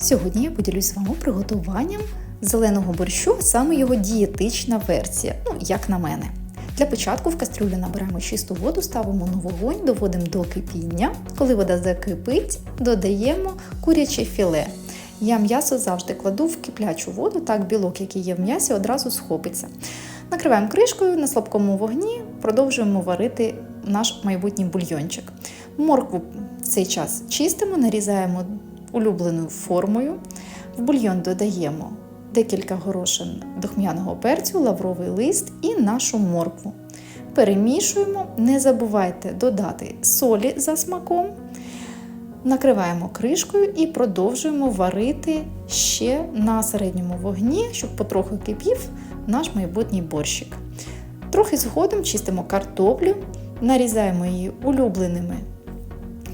Сьогодні я поділюсь з вами приготуванням зеленого борщу, саме його дієтична версія, ну як на мене. Для початку в кастрюлю набираємо чисту воду, ставимо на вогонь, доводимо до кипіння. Коли вода закипить, додаємо куряче філе. Я м'ясо завжди кладу в киплячу воду, так білок, який є в м'ясі, одразу схопиться. Накриваємо кришкою на слабкому вогні, продовжуємо варити наш майбутній бульйончик. Моркву в цей час чистимо, нарізаємо улюбленою формою. В бульйон додаємо декілька горошин духмяного перцю, лавровий лист і нашу моркву. Перемішуємо, не забувайте додати солі за смаком. Накриваємо кришкою і продовжуємо варити ще на середньому вогні, щоб потроху кипів наш майбутній борщик. Трохи згодом чистимо картоплю, нарізаємо її улюбленими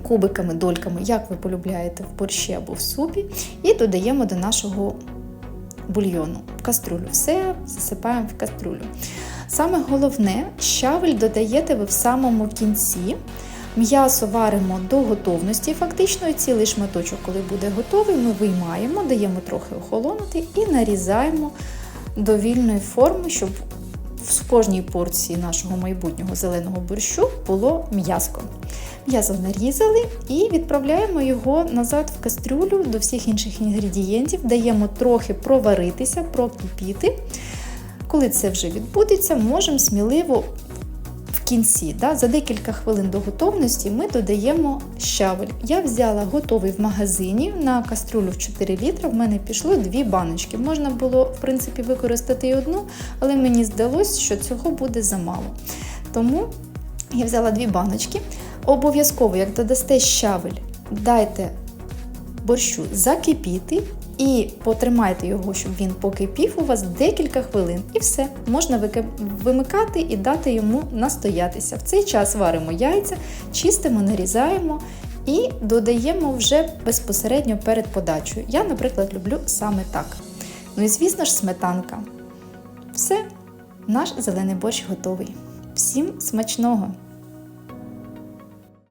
кубиками, дольками, як ви полюбляєте в борщі або в супі, і додаємо до нашого бульйону в каструлю. Все засипаємо в каструлю. Саме головне, щавель додаєте ви в самому кінці. М'ясо варимо до готовності, фактично, і цілий шматочок, коли буде готовий, ми виймаємо, даємо трохи охолонути і нарізаємо до вільної форми, щоб в кожній порції нашого майбутнього зеленого борщу було м'язко. М'ясо нарізали і відправляємо його назад в кастрюлю до всіх інших інгредієнтів, даємо трохи проваритися, прокипіти. Коли це вже відбудеться, можемо сміливо кінці, да, за декілька хвилин до готовності, ми додаємо щавель. Я взяла готовий в магазині на кастрюлю в 4 літра. В мене пішло дві баночки. Можна було, в принципі, використати і одну, але мені здалося, що цього буде замало. Тому я взяла дві баночки. Обов'язково, як додасте щавель, дайте борщу закипіти і потримайте його, щоб він покипів у вас декілька хвилин. І все, можна вимикати і дати йому настоятися. В цей час варимо яйця, чистимо, нарізаємо і додаємо вже безпосередньо перед подачею. Я, наприклад, люблю саме так. Ну і звісно ж, сметанка. Все, наш зелений борщ готовий. Всім смачного!